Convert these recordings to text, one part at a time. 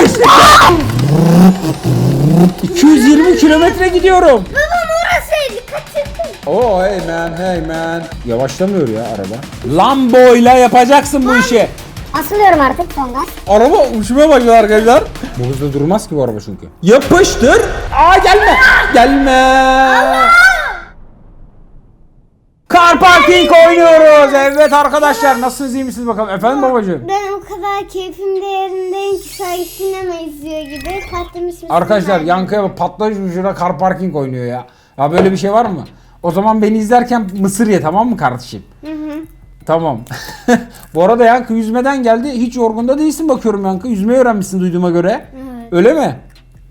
Geçtik. 220 kilometre gidiyorum. Babam orasıydı. Oh hey man hey man. Yavaşlamıyor ya araba. Lambo ile yapacaksın bu işi. Asılıyorum artık son gaz. Araba uçmaya başladı arkadaşlar. Bu hızla durmaz ki bu araba çünkü. Yapıştır. Aa gelme. Gelme. Car parking oynuyoruz. Evet arkadaşlar nasılsınız iyi misiniz bakalım. Efendim babacığım. Ben o kadar keyfim de yerindeyim ki sanki sinema izliyor gibi patlamış mısın? Arkadaşlar yankıya bak patlayıcı ucuna car parking oynuyor ya. Ya böyle bir şey var mı? O zaman beni izlerken mısır ye tamam mı kardeşim? Hı hı. Tamam. Bu arada Yankı yüzmeden geldi. Hiç yorgunda değilsin bakıyorum Yankı. Yüzmeyi öğrenmişsin duyduğuma göre. Evet. Öyle mi?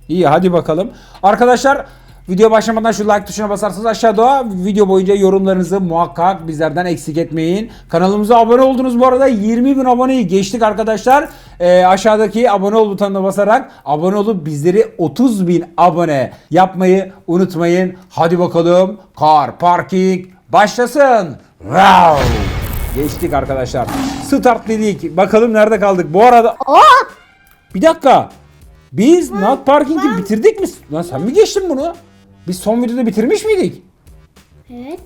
İyi hadi bakalım. Arkadaşlar video başlamadan şu like tuşuna basarsanız aşağıda video boyunca yorumlarınızı muhakkak bizlerden eksik etmeyin. Kanalımıza abone oldunuz bu arada 20 bin aboneyi geçtik arkadaşlar. Ee, aşağıdaki abone ol butonuna basarak abone olup bizleri 30 bin abone yapmayı unutmayın. Hadi bakalım car parking başlasın. Wow. Geçtik arkadaşlar. Start dedik. Bakalım nerede kaldık. Bu arada Oo! bir dakika. Biz not parking'i bitirdik mi? Lan sen mi geçtin bunu? Biz son videoda bitirmiş miydik? Evet.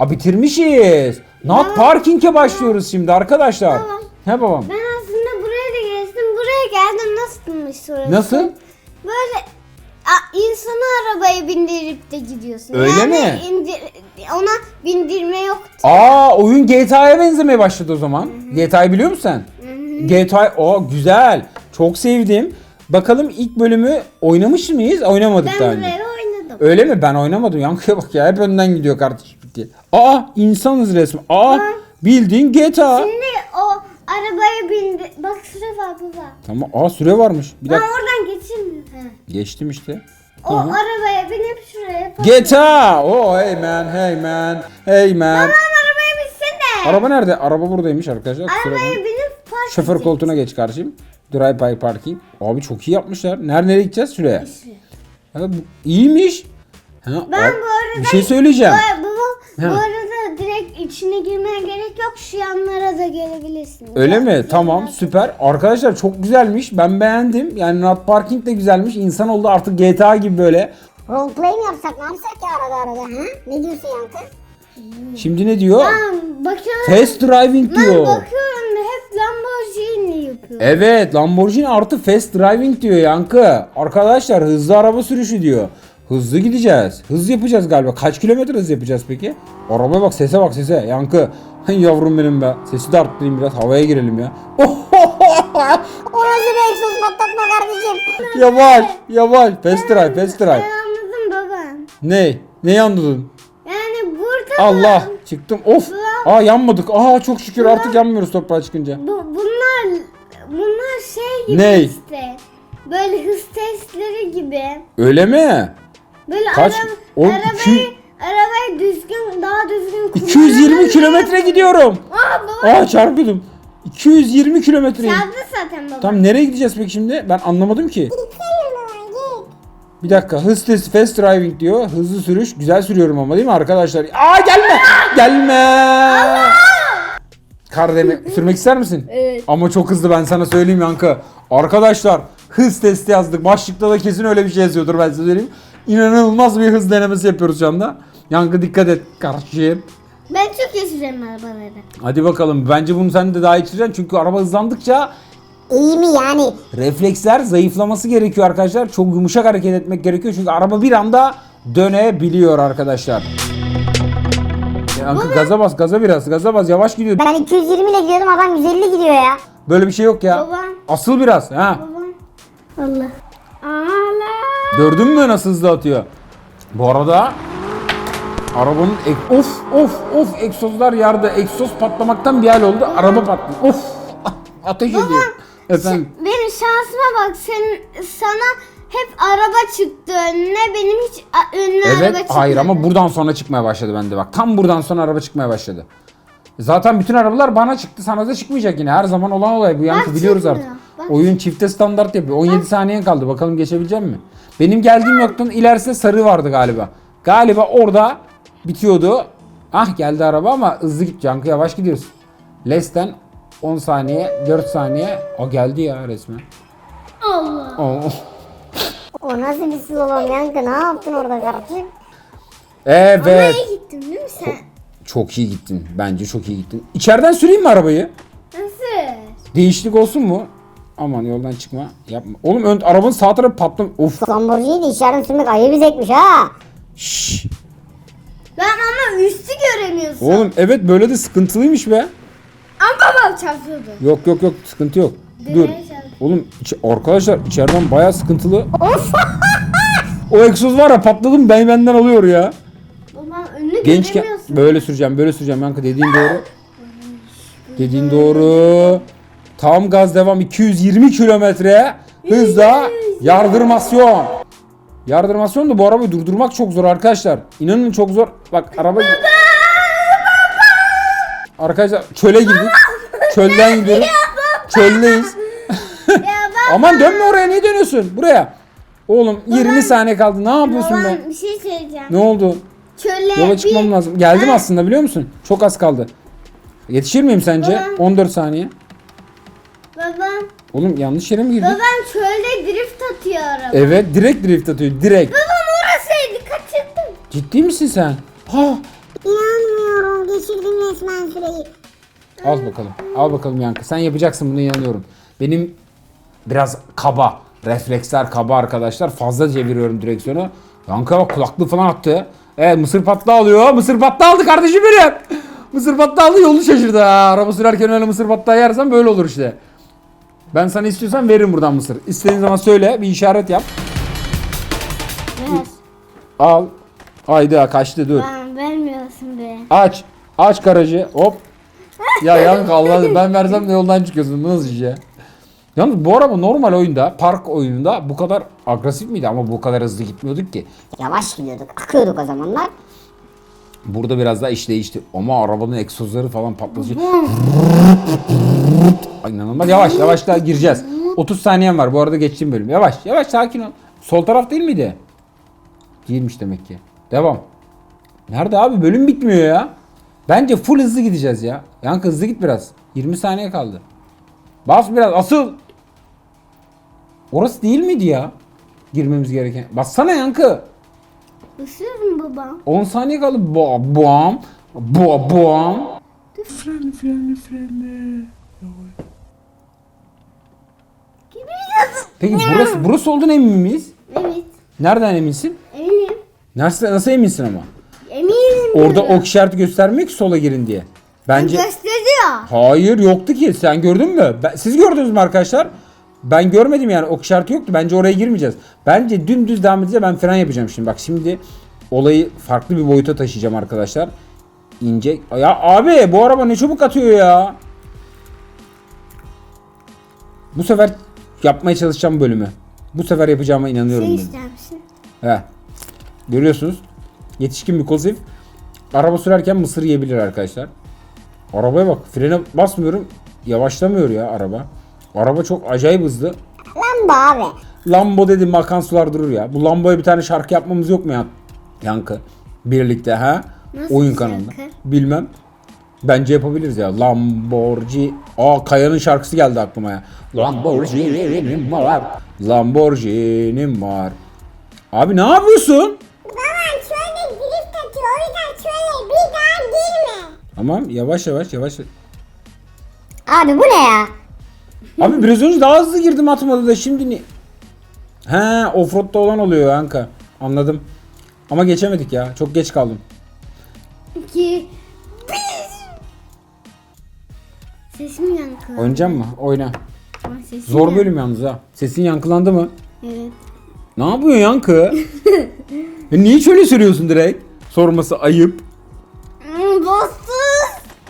Aa bitirmişiz. Not parking'e başlıyoruz şimdi arkadaşlar. Tamam. He babam. Ben aslında buraya da geçtim. Buraya geldim. Nasılmış orası? Nasıl? Böyle a, insanı arabaya bindirip de gidiyorsun. Öyle yani mi? indir- ona bindirme yoktu. Aa oyun GTA'ya benzemeye başladı o zaman. GTA'yı biliyor musun sen? GTA o güzel. Çok sevdim. Bakalım ilk bölümü oynamış mıyız? Oynamadık Ben daha önce. oynadım. Öyle mi? Ben oynamadım. Yankıya bak ya. Hep önden gidiyor kardeşim. diye. Aa insanız resmi. Aa bildiğin GTA. Şimdi o arabaya bindi. Bak süre var baba. Tamam. Aa süre varmış. Bir Ben dakika. oradan geçeyim. He. Geçtim işte. O Tamam. arabaya binip şuraya. Bak. GTA. Oh hey man, hey man, hey man. Tamam arabaya binsene. Araba nerede? Araba buradaymış arkadaşlar. Kusura Arabaya bakmayın. binip park Şoför edeceksin. koltuğuna geç kardeşim. Drive by parking. Abi çok iyi yapmışlar. Nerede nereye gideceğiz şuraya? Ha, bu iyiymiş. Ha, Ben bu arada- bir şey söyleyeceğim. Bu, bu, Ha. bu arada direkt içine girmeye gerek yok. Şu yanlara da gelebilirsin. Öyle mi? Tamam süper. Arkadaşlar çok güzelmiş. Ben beğendim. Yani not parking de güzelmiş. İnsan oldu artık GTA gibi böyle. Roleplay mi yapsak? Ne yapsak ya arada arada? Ha? Ne diyorsun Yankı? Şimdi ne diyor? Ben bakıyorum. Fast driving ben diyor. bakıyorum hep Lamborghini yapıyor. Evet Lamborghini artı fast driving diyor Yankı. Arkadaşlar hızlı araba sürüşü diyor. Hızlı gideceğiz. Hız yapacağız galiba. Kaç kilometre hız yapacağız peki? Arabaya bak sese bak sese. Yankı. Yavrum benim be. Sesi de arttırayım biraz. Havaya girelim ya. Orası egzoz patlatma kardeşim. yavaş yavaş. Fast drive fast Ben drive. anladım baba. Ne? Neyi anladın? Yani burada Allah çıktım. Of. Aa yanmadık. Aa çok şükür artık yanmıyoruz toprağa çıkınca. Bu, bunlar bunlar şey gibi Ney? işte. Böyle hız testleri gibi. Öyle mi? Böyle Kaç? araba, O arabayı, iki- arabayı düzgün daha düzgün 220 kilometre gidiyorum. Aa baba Aa çarpıyordum. 220 kilometre. çaldı zaten baba. Tam nereye gideceğiz peki şimdi? Ben anlamadım ki. Bir dakika hız testi fast driving diyor. Hızlı sürüş. Güzel sürüyorum ama değil mi arkadaşlar? Aa gelme. Gelme. Kar deme- sürmek ister misin? Evet. Ama çok hızlı ben sana söyleyeyim Yankı. Arkadaşlar hız testi yazdık. Başlıkta da kesin öyle bir şey yazıyordur ben size söyleyeyim. İnanılmaz bir hız denemesi yapıyoruz şu anda. Yankı dikkat et kardeşim. Ben çok yaşayacağım arabaları. Hadi bakalım. Bence bunu sen de daha iyi süreceksin. Çünkü araba hızlandıkça İyi mi yani? refleksler zayıflaması gerekiyor arkadaşlar. Çok yumuşak hareket etmek gerekiyor. Çünkü araba bir anda dönebiliyor arkadaşlar. Yankı gaza bas gaza biraz gaza bas yavaş gidiyor. Ben 220 ile gidiyordum adam 150 gidiyor ya. Böyle bir şey yok ya. Baba. Asıl biraz ha. Allah. Allah. Gördün mü nasıl hızlı atıyor? Bu arada arabanın ek- of of of egzozlar yardı. Egzoz patlamaktan bir hal oldu. Araba patladı. Of ateş ediyor. Efendim Benim şansıma bak sen sana hep araba çıktı önüne benim hiç önüne araba Evet çıkmadı. hayır ama buradan sonra çıkmaya başladı bende bak. Tam buradan sonra araba çıkmaya başladı. Zaten bütün arabalar bana çıktı sana da çıkmayacak yine. Her zaman olan olay bu yankı Bak biliyoruz çıkmıyor. artık. Bak Oyun çifte standart yapıyor. 17 saniyen kaldı bakalım geçebilecek mi? Benim geldiğim noktanın ilerisinde sarı vardı galiba. Galiba orada bitiyordu. Ah geldi araba ama hızlı git yankı yavaş gidiyoruz. Less than 10 saniye, 4 saniye. O geldi ya resmen. Allah. Oo. O nasıl bir slalom yankı? Ne yaptın orada kardeşim? Evet. Nereye gittin değil mi sen? Çok iyi gittin. Bence çok iyi gittin. İçeriden süreyim mi arabayı? Nasıl? Değişiklik olsun mu? Aman yoldan çıkma. Yapma. Oğlum ön arabanın sağ tarafı patlam. Of. Lamborghini de içeriden sürmek ayıp ezekmiş ha. Şşş. Ben ama üstü göremiyorsun. Oğlum evet böyle de sıkıntılıymış be. Ama babam çarpıyordu. Yok yok yok sıkıntı yok. Dur. Demeye çalışıyorum. Oğlum içi- arkadaşlar içeriden bayağı sıkıntılı. o egzoz var ya patladım ben benden alıyor ya. Babam önünü Gençken göremiyorsun. böyle süreceğim böyle süreceğim yankı dediğin doğru. Dediğin doğru. Tam gaz devam 220 kilometre hızla yardırmasyon. Yardırmasyon da bu arabayı durdurmak çok zor arkadaşlar. İnanın çok zor. Bak araba... Arkadaşlar çöle girdik. Çölden gidiyoruz. Çöldeyiz. Aman dönme oraya niye dönüyorsun? Buraya. Oğlum 20 saniye kaldı. Ne yapıyorsun be? Babam bir şey söyleyeceğim. Ne oldu? Çöle Yola çıkmam lazım. Geldim aslında biliyor musun? Çok az kaldı. Yetişir miyim sence? Baba. 14 saniye. Oğlum yanlış yere mi girdik? babam çölde drift atıyor araba. Evet direkt drift atıyor. Direkt. Babam orasıydı kaçırdım. Ciddi misin sen? Ha. İnanmıyorum. Geçirdim resmen süreyi. Al bakalım. Al bakalım Yankı. Sen yapacaksın bunu inanıyorum. Benim biraz kaba. Refleksler kaba arkadaşlar. Fazla çeviriyorum direksiyonu. Yankı bak kulaklığı falan attı. Evet mısır patlağı alıyor. Mısır patlağı aldı kardeşim benim. Mısır patlağı aldı yolu şaşırdı ha. Araba sürerken öyle mısır patlağı yersen böyle olur işte. Ben sana istiyorsan veririm buradan mısır. İstediğin zaman söyle bir işaret yap. Ver. Al. Haydi kaçtı dur. Bana vermiyorsun be. Aç. Aç garajı. Hop. Ya Yankı Allah ben versem de yoldan çıkıyorsun. Bu nasıl iş ya? Yalnız bu araba normal oyunda, park oyununda bu kadar agresif miydi ama bu kadar hızlı gitmiyorduk ki. Yavaş gidiyorduk. Akıyorduk o zamanlar. Burada biraz daha iş değişti. Ama arabanın egzozları falan patlayıcı. İnanılmaz. Yavaş yavaş daha gireceğiz. 30 saniyen var. Bu arada geçtiğim bölüm. Yavaş yavaş sakin ol. Sol taraf değil miydi? Değilmiş demek ki. Devam. Nerede abi? Bölüm bitmiyor ya. Bence full hızlı gideceğiz ya. Yankı hızlı git biraz. 20 saniye kaldı. Bas biraz. Asıl. Orası değil miydi ya? Girmemiz gereken. Bassana Yankı. Isıyorum babam. 10 saniye kaldı. Bo bam. Bo bam. Frenle frenle frenle. Peki burası burası olduğuna emin miyiz? Evet. Nereden eminsin? Eminim. Nasıl nasıl eminsin ama? Eminim. Orada ok işareti göstermiyor ki sola girin diye. Bence Gösteriyor. hayır yoktu ki. Sen gördün mü? Ben- siz gördünüz mü arkadaşlar? Ben görmedim yani ok işareti yoktu. Bence oraya girmeyeceğiz. Bence dümdüz devam edeceğiz. Ben fren yapacağım şimdi. Bak şimdi olayı farklı bir boyuta taşıyacağım arkadaşlar. İnce. Ya abi bu araba ne çabuk atıyor ya. Bu sefer yapmaya çalışacağım bölümü. Bu sefer yapacağıma inanıyorum ben. ister misin? He. Görüyorsunuz. Yetişkin bir kozif. Araba sürerken mısır yiyebilir arkadaşlar. Arabaya bak. Frene basmıyorum. Yavaşlamıyor ya araba. Araba çok acayip hızlı. Lamba abi. Lambo dedim akan sular durur ya. Bu Lambo'ya bir tane şarkı yapmamız yok mu ya? Yankı. Birlikte ha? Nasıl Oyun kanalında. Bilmem. Bence yapabiliriz ya. Lamborghini. Aa Kaya'nın şarkısı geldi aklıma ya. Lamborghini'm var. Lamborghini'm var. Abi ne yapıyorsun? Babam şöyle drift atıyor. O yüzden şöyle bir daha girme. Tamam yavaş yavaş yavaş. Abi bu ne ya? Abi biraz önce daha hızlı girdim atmadı da şimdi ni... He offroad'da olan oluyor Anka. Anladım. Ama geçemedik ya. Çok geç kaldım. İki. Sesim yankılandı. Oynayacağım mı? Oyna. Ama sesim Zor yan- bölüm yalnız ha. Sesin yankılandı mı? Evet. Ne yapıyorsun Yankı? e niye şöyle sürüyorsun direkt? Sorması ayıp. Hmm.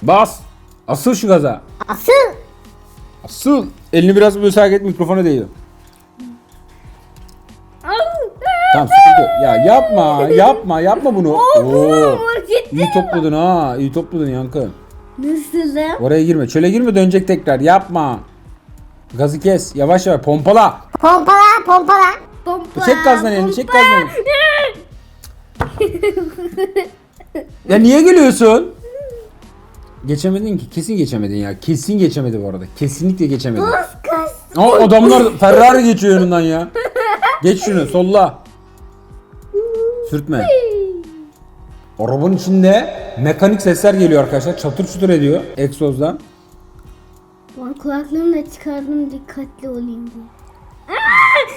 Bas. Asıl şu gaza. Asıl. Asıl. Elini biraz müsaade et mikrofona değiyor. Tamam sıkıntı yok. Ya yapma yapma yapma bunu. Oo. Market. İyi topladın ha. iyi topladın Yankı. Nasılım? Oraya girme. Çöle girme dönecek tekrar. Yapma. Gazı kes. Yavaş yavaş. Pompala. Pompala pompala. Pompa. Çek gazdan elini. Çek gazdan elini. Ya niye gülüyorsun? Geçemedin ki. Kesin geçemedin ya. Kesin geçemedi bu arada. Kesinlikle geçemedi. Kız. Aa adamlar Ferrari geçiyor önünden ya. Geç şunu solla. Sürtme. Arabanın içinde mekanik sesler geliyor arkadaşlar. Çatır çutur ediyor egzozdan. Ben kulaklığımı da çıkardım dikkatli olayım diye.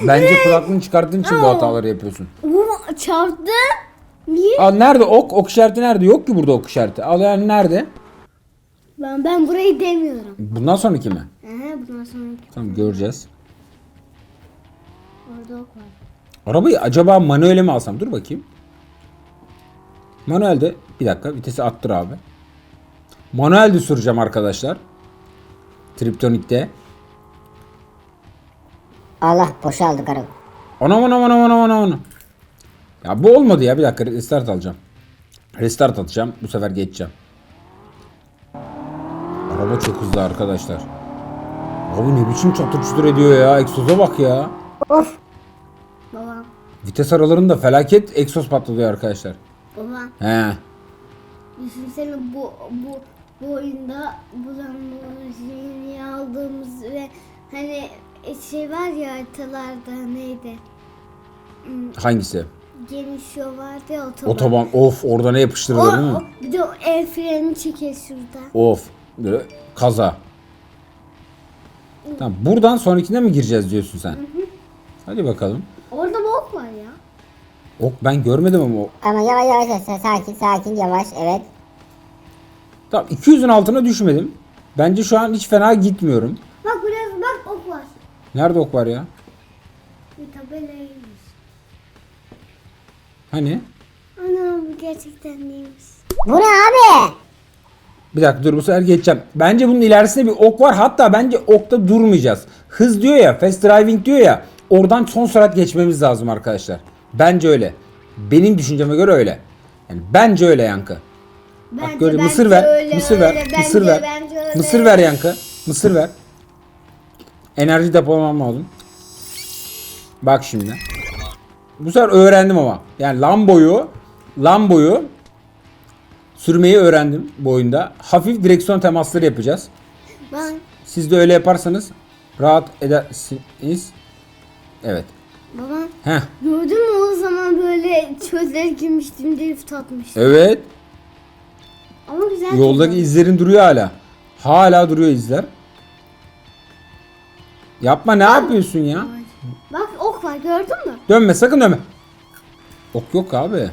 Bence kulaklığını çıkarttığın için bu hataları yapıyorsun. Oo, çarptı. Niye? Aa, nerede ok? Ok işareti nerede? Yok ki burada ok işareti. Al yani nerede? Ben ben burayı demiyorum. Bundan sonraki mi? Aha bundan sonraki Tamam göreceğiz. orada ok var. Arabayı acaba manuele mi alsam? Dur bakayım. Manuelde bir dakika vitesi attır abi. Manuelde süreceğim arkadaşlar. Triptonik'te. Allah boşaldı karım. Anam anam anam anam anam anam. Ya bu olmadı ya bir dakika restart alacağım. Restart atacağım bu sefer geçeceğim. Araba çok hızlı arkadaşlar. Abi ne biçim çatır çutur ediyor ya. Egzoza bak ya. Of. Baba. Vites aralarında felaket egzoz patlıyor arkadaşlar. Baba. He. Düşünsene bu bu bu oyunda bu Lamborghini aldığımız ve hani şey var ya haritalarda neydi? Hangisi? Geniş yol vardı ya otoban. Otoban of orada ne O, yapıştırılıyor değil mi? bir de o el freni çeker şurada. Of. Böyle kaza. Tamam buradan sonrakine mi gireceğiz diyorsun sen? Hadi bakalım. Orada bok var ya. Ok ben görmedim ama o- Ama yavaş yavaş yavaş, sakin sakin yavaş evet. Tamam 200'ün altına düşmedim. Bence şu an hiç fena gitmiyorum. Bak buraya bak ok var. Nerede ok var ya? Bir tabelaymış. Hani? Ana bu gerçekten neymiş? Bu ne abi? Bir dakika dur bu sefer geçeceğim. Bence bunun ilerisinde bir ok var. Hatta bence okta durmayacağız. Hız diyor ya, fast driving diyor ya. Oradan son sürat geçmemiz lazım arkadaşlar. Bence öyle. Benim düşünceme göre öyle. Yani bence öyle yankı. Bence, Bak bence mısır ver. öyle, mısır ver. öyle, mısır bence, ver. Bence öyle. Mısır ver yankı. Mısır ver. Enerji depolamam lazım. Bak şimdi. Bu sefer öğrendim ama. Yani Lambo'yu Lambo'yu sürmeyi öğrendim bu oyunda. Hafif direksiyon temasları yapacağız. Ben Siz de öyle yaparsanız rahat edersiniz. Evet. baba Heh. gördün mü o zaman böyle çöllere girmiştim drift atmıştım. Evet. Ama güzel. Yoldaki kullandım. izlerin duruyor hala. Hala duruyor izler. Yapma ne yapıyorsun ya? Bak ok var gördün mü? Dönme sakın dönme. Ok yok abi.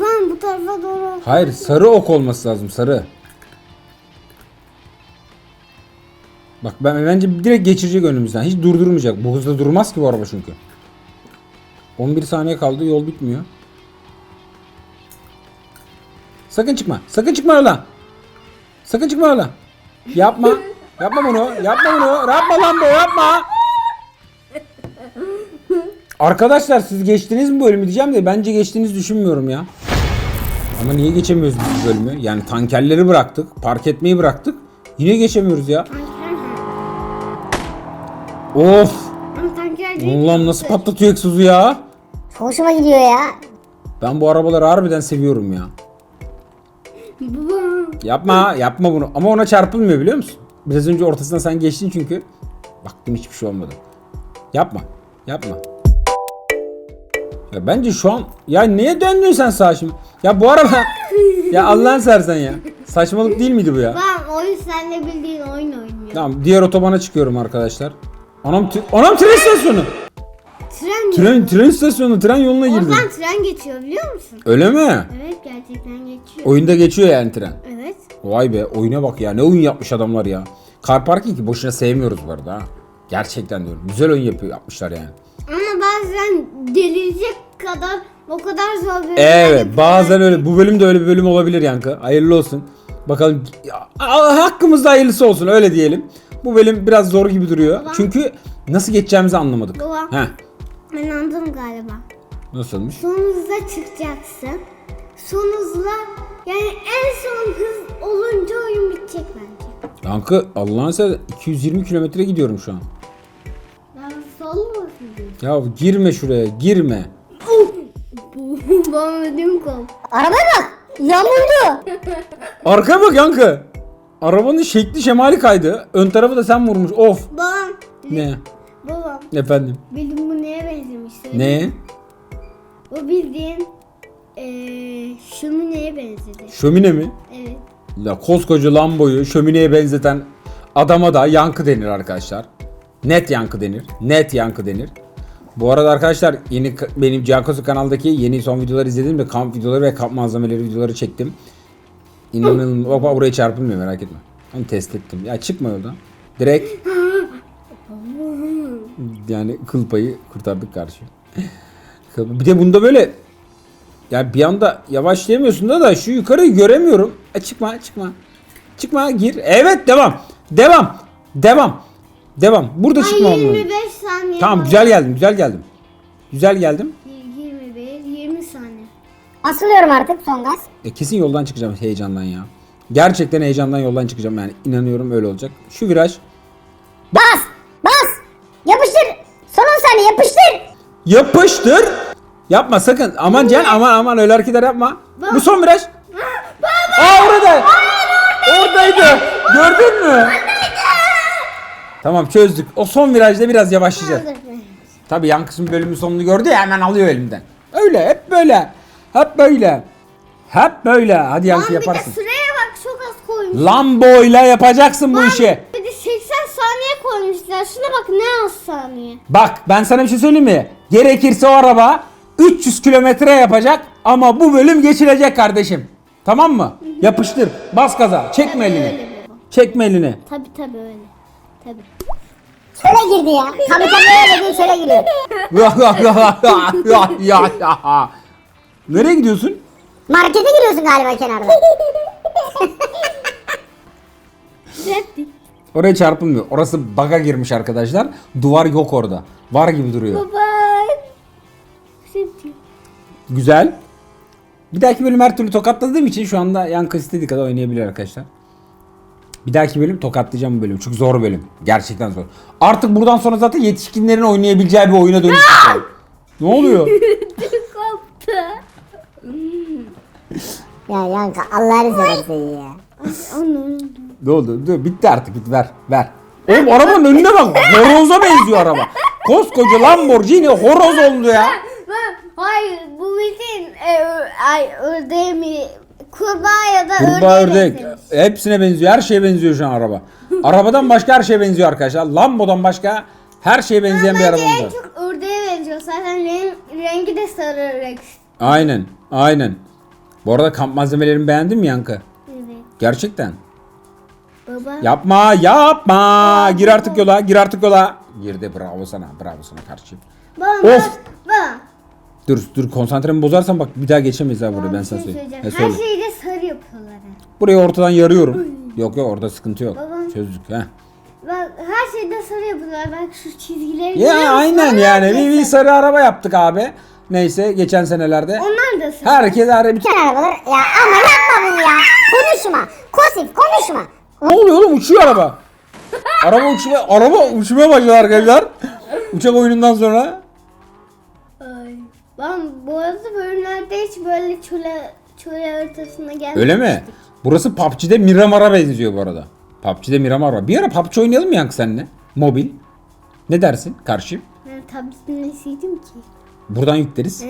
Lan bu tarafa doğru. Hayır sarı ok olması lazım sarı. Bak ben bence direkt geçirecek önümüzden. Hiç durdurmayacak. Bu hızda durmaz ki bu araba çünkü. 11 saniye kaldı yol bitmiyor. Sakın çıkma. Sakın çıkma öyle. Sakın çıkma öyle. Yapma. Yapma bunu. Yapma bunu. Yapma lan bu yapma. Arkadaşlar siz geçtiniz mi bu bölümü diyeceğim de bence geçtiğinizi düşünmüyorum ya. Ama niye geçemiyoruz biz bu bölümü? Yani tankerleri bıraktık, park etmeyi bıraktık. Yine geçemiyoruz ya. Of! Değil. Allah'ım nasıl patlatıyor egzozu ya? Hoşuma gidiyor ya. Ben bu arabaları harbiden seviyorum ya. Yapma, yapma bunu. Ama ona çarpılmıyor biliyor musun? Biraz önce ortasından sen geçtin çünkü. Baktım hiçbir şey olmadı. Yapma, yapma. Ya bence şu an ya niye döndün sen sağa şimdi? Ya bu araba ya Allah'ın sersen ya. Saçmalık değil miydi bu ya? Ben oyun senle bildiğin oyun oynuyor. Tamam diğer otobana çıkıyorum arkadaşlar. Anam t- anam tren istasyonu. Tren mi? Tren tren istasyonu tren yoluna girdim. Oradan tren geçiyor biliyor musun? Öyle mi? Evet gerçekten geçiyor. Oyunda geçiyor yani tren. Evet. Vay be oyuna bak ya ne oyun yapmış adamlar ya. Car Parking ki boşuna sevmiyoruz bu arada ha. Gerçekten diyorum. Güzel oyun yapıyor yapmışlar yani. Ama bazen delirecek kadar o kadar zor bir Evet bazen öyle. Bu bölüm de öyle bir bölüm olabilir yankı. Hayırlı olsun. Bakalım ya, a- hakkımızda hayırlısı olsun öyle diyelim. Bu bölüm biraz zor gibi duruyor. Çünkü nasıl geçeceğimizi anlamadık. Baba. Heh. Ben anladım galiba. Nasılmış? Son hızla çıkacaksın. Son hızla yani en son hız olunca oyun bitecek bence. Yankı Allah'ın seversen 220 kilometre gidiyorum şu an. Ben sol basıyorum. Ya girme şuraya girme. Bana ödüm kol. Arabaya bak. Yağmurdu. Arkaya bak Yankı. Arabanın şekli şemali kaydı. Ön tarafı da sen vurmuş. Of. Babam. Ne? Babam. Efendim. Bildim bu neye benzemiş? Ne? Bu bildiğin eee şömineye benzedi. Şömine mi? Evet. Ya koskoca Lambo'yu şömineye benzeten adama da yankı denir arkadaşlar. Net yankı denir. Net yankı denir. Bu arada arkadaşlar yeni benim Cihakosu kanaldaki yeni son videoları izledim ve kamp videoları ve kamp malzemeleri videoları çektim. İnanılmaz. Bak bak buraya çarpılmıyor merak etme. Hani test ettim. Ya çıkma yoldan. Direkt yani kıl payı kurtardık karşı. Bir de bunda böyle yani bir anda yavaşlayamıyorsun da da şu yukarıyı göremiyorum. E çıkma çıkma. Çıkma gir. Evet devam. Devam. Devam. Devam. Burada Ay çıkma 25 saniye. Tamam var. güzel geldim. Güzel geldim. Güzel geldim. 21, 20 saniye. Asılıyorum artık son gaz. E, kesin yoldan çıkacağım heyecandan ya. Gerçekten heyecandan yoldan çıkacağım yani. inanıyorum öyle olacak. Şu viraj. Bas! Bas! Yapıştır! Son 10 saniye yapıştır! Yapıştır. Yapma sakın. Aman Can aman aman öyle hareketler yapma. Bu son viraj. Aa orada. Oradaydı. Gördün mü? Tamam çözdük. O son virajda biraz yavaşlayacağız. Tabii yankısın bölümün sonunu gördü ya hemen alıyor elimden. Öyle hep böyle. Hep böyle. Hep böyle. Hadi Lan yankı bir de yaparsın. sıraya bak çok az koymuş. Lambo'yla yapacaksın bu işi. Bir de 80 saniye koymuşlar. Şuna bak ne az saniye. Bak ben sana bir şey söyleyeyim mi? Gerekirse o araba 300 kilometre yapacak ama bu bölüm geçilecek kardeşim. Tamam mı? Yapıştır. Bas gaza. Çekme elini. Öyle. Çekme elini. Tabi tabi öyle. Tabi. Şöyle girdi ya. Tabii tabii öyle değil şöyle giriyor. Nereye gidiyorsun? Markete giriyorsun galiba kenarda. Oraya çarpılmıyor. Orası baga girmiş arkadaşlar. Duvar yok orada. Var gibi duruyor. Baba. Güzel. Bir dahaki bölüm her türlü tokatladığım için şu anda yankı istediği kadar oynayabilir arkadaşlar. Bir dahaki bölüm tokatlayacağım bu bölüm. Çünkü zor bölüm. Gerçekten zor. Artık buradan sonra zaten yetişkinlerin oynayabileceği bir oyuna dönüşecek. ne oluyor? Koptu. Ya Yanka Allah'ını seversen ya. Anam. ne oldu? Dur, bitti artık. Bitti. Ver. Ver. Oğlum arabanın önüne bak. Horoza benziyor araba. Koskoca Lamborghini horoz oldu ya. Hayır bu bildiğin e, ö- ay ördeğe mi kurbağa ya da Kurbağa ördeğe ördek. benzemiş. Hepsine benziyor. Her şeye benziyor şu an araba. Arabadan başka her şeye benziyor arkadaşlar. Lambo'dan başka her şeye benzeyen bir Bence arabamız en çok ördeğe benziyor. Zaten renk, rengi de sarı renk. Aynen. Aynen. Bu arada kamp malzemelerimi beğendin mi Yankı? Evet. Gerçekten. Baba. Yapma yapma. Gir artık yola gir artık yola. Girdi bravo sana bravo sana kardeşim. Baba. Of! Baba. Dur dur konsantremi bozarsan bak bir daha geçemeyiz ha buraya ben sana şey söyleyeyim. He, Her söyle. şeyi de sarı yapıyorlar. Burayı ortadan yarıyorum. yok yok orada sıkıntı yok. Babam. Çözdük ha. Bak her şeyde sarı yapıyorlar. Bak şu çizgileri Ya aynen yani bir, bir sarı araba yaptık abi. Neyse geçen senelerde. Onlar da sarı. Herkes araba Bütün arabalar ya ama yapma bunu ya. Konuşma. Kosif konuşma. Ne oluyor oğlum uçuyor araba. araba uçmaya araba uçmaya başladı arkadaşlar. Uçak oyunundan sonra. Ay. Ben bu arada bölümlerde hiç böyle çöle, çöle haritasına gelmemiştim. Öyle mi? Burası PUBG'de Miramar'a benziyor bu arada. PUBG'de Miramar var. Bir ara PUBG oynayalım mı Yankı seninle? Mobil. Ne dersin karşı? Ben tabletin nesiydim ki? Buradan yükleriz.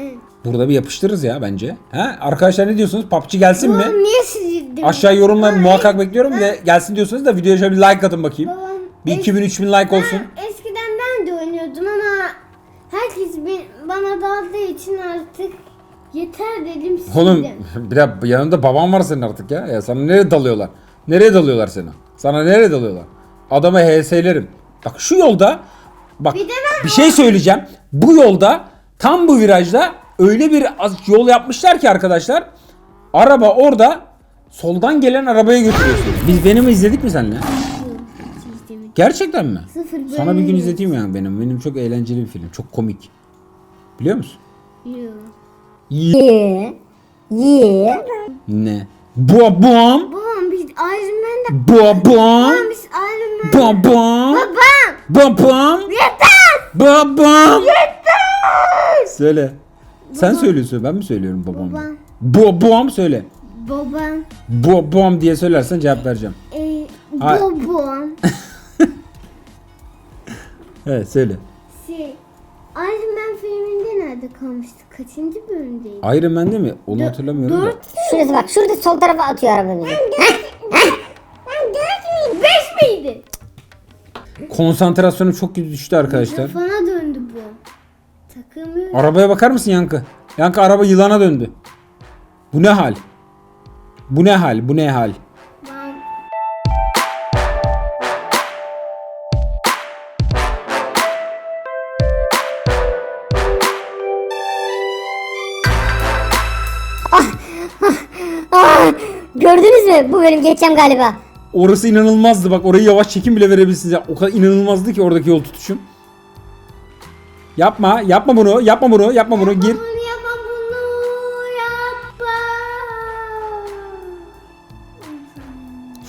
Burada bir yapıştırırız ya bence. Ha? Arkadaşlar ne diyorsunuz? PUBG gelsin mi? Babam niye sildim? Aşağı yorumlara muhakkak bekliyorum ve gelsin diyorsanız da videoya şöyle bir like atın bakayım. Babam Bir es- 2000-3000 like olsun. Ha, eskiden ben de oynuyordum ama herkes bir- bana daldığı için artık yeter dedim sildim. Oğlum bir de yanında baban var senin artık ya. Ya sana nereye dalıyorlar? Nereye dalıyorlar seni? Sana nereye dalıyorlar? Adama HS'lerim. Bak şu yolda bak Bir de ben- bir şey söyleyeceğim. Bu yolda tam bu virajda öyle bir yol yapmışlar ki arkadaşlar. Araba orada soldan gelen arabaya götürüyor seni. Biz Venom'u izledik mi? Sildim. Gerçekten mi? Sıfır Sana bir gün izleteyim yani benim. Benim çok eğlenceli bir film. Çok komik. Biliyor musun? Yok. Ye. Ye. Ne? Babam. Babam biz Iron Man'de Babam. Babam biz Iron Man. Babam. Babam. Babam. Yeter. Babam. Söyle. Sen söylüyorsun ben mi söylüyorum babam? Babam. Babam söyle. Babam. Babam diye söylersen cevap vereceğim. E, Ha. Bobon. Evet söyle. şey. Iron Man filminde nerede kalmıştık? Kaçıncı bölümdeydi? Iron Man değil mi? Onu hatırlamıyorum da. Dört, Şurası bak şurada sol tarafa atıyor arabanı. ben dört müydü? Beş miydi? Konsantrasyonum çok kötü düştü arkadaşlar. Kafana döndü bu. Takılmıyor. Arabaya bakar mısın Yankı? Yankı araba yılana döndü. Bu ne hal? Bu ne hal? Bu ne hal? Ben Aa, gördünüz mü? Bu bölüm geçeceğim galiba. Orası inanılmazdı bak orayı yavaş çekim bile verebilirsiniz ya. O kadar inanılmazdı ki oradaki yol tutuşum. Yapma, yapma bunu, yapma bunu, yapma bunu. Gir. bunu yapma bunu yapma.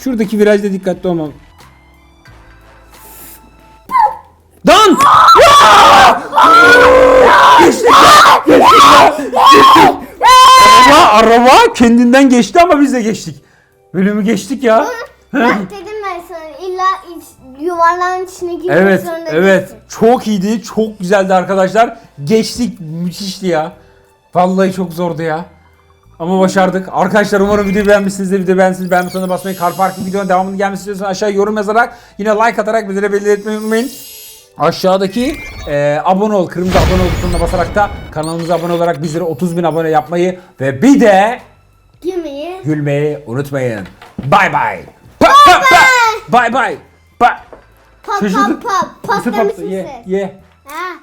Şuradaki virajda dikkatli olmam. Dan! Geçtik ya! Geçtik ya! Geçtik! Araba, araba kendinden geçti ama biz de geçtik. Bölümü geçtik ya. Bak dedim ben sana illa iç, yuvarlağın içine girmek Evet, zorunda evet. değilsin. Çok iyiydi, çok güzeldi arkadaşlar. Geçtik, müthişti ya. Vallahi çok zordu ya. Ama başardık. Arkadaşlar umarım videoyu beğenmişsinizdir. Video beğendiyseniz beğen butonuna basmayı, Car Park'ın videonun devamını gelmesi istiyorsanız aşağı yorum yazarak yine like atarak bizlere belirtmeyi unutmayın. Aşağıdaki e, abone ol, kırmızı abone ol butonuna basarak da kanalımıza abone olarak bizlere 30 bin abone yapmayı ve bir de Yemeği. gülmeyi unutmayın. Bye bye. Pa, pa. Bye bye. Bye. Pap Şaşırdım. pap pap. Mısır Patlamış patlı- Ye, ye. Ha.